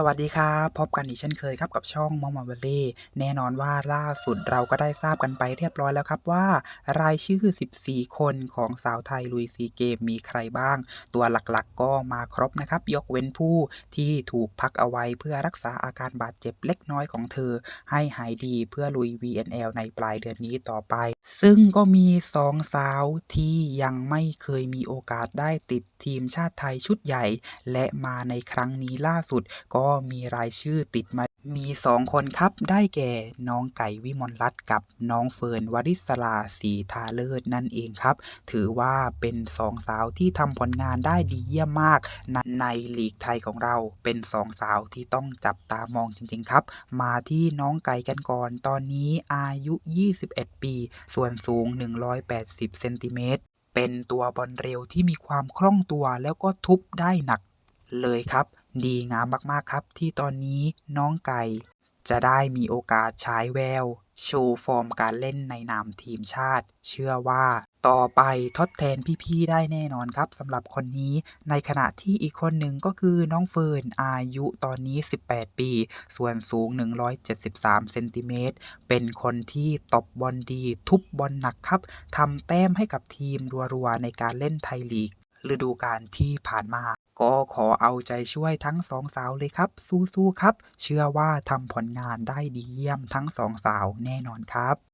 สวัสดีครับพบกันอีกเช่นเคยครับกับช่องมอมอเวลเล่แน่นอนว่าล่าสุดเราก็ได้ทราบกันไปเรียบร้อยแล้วครับว่า รายชื่อ 14 คนของสาวไทยลุยซีเกมมีใครบ้าง ตัวหลักๆก็มาครบนะครับ ยกเว้นผู้ที่ถูกพักเอาไว้เพื่อรักษาอาการบาดเจ็บเล็กน้อยของเธอ ให้หายดีเพื่อลุย VNL ในปลายเดือนนี้ต่อไป ซึ่งก็มีสองสาวที่ยังไม่เคยมีโอกาสได้ติดทีมชาติไทยชุดใหญ่ และมาในครั้งนี้ล่าสุดก็็มีรายชื่อติดมา มีสองคนครับ ได้แก่น้องไก่วิมลรัตน์กับน้องเฟิร์นวริศราสีทาเลิศนั่นเองครับ ถือว่าเป็นสองสาวที่ทำผลงานได้ดีเยี่ยมมากในในลีกไทยของเรา เป็นสองสาวที่ต้องจับตามองจริง ๆ ครับ มาที่น้องไก่กันก่อน ตอนนี้อายุ 21 ปี ส่วนสูง 180 เซนติเมตรเป็นตัวบอลเร็วที่มีความคล่องตัวแล้วก็ทุบได้หนักเลยครับ ดีงามมากๆครับ ที่ตอนนี้น้องไก่ จะได้มีโอกาสฉายแวว โชว์ฟอร์มการเล่นในนามทีมชาติ เชื่อว่าต่อไปทดแทนพี่ๆได้แน่นอนครับสำหรับคนนี้ ในขณะที่อีกคนหนึ่งก็คือน้องเฟิร์นอายุตอนนี้ 18 ปี ส่วนสูง 173เซนติเมตรเป็นคนที่ตบบอลดี ทุบบอลหนักครับทำแต้มให้กับทีมรัวๆในการเล่นไทยลีกฤดูกาลที่ผ่านมา ก็ขอเอาใจช่วยทั้งสองสาวเลยครับ สู้ๆครับ เชื่อว่าทำผลงานได้ดีเยี่ยมทั้งสองสาวแน่นอนครับ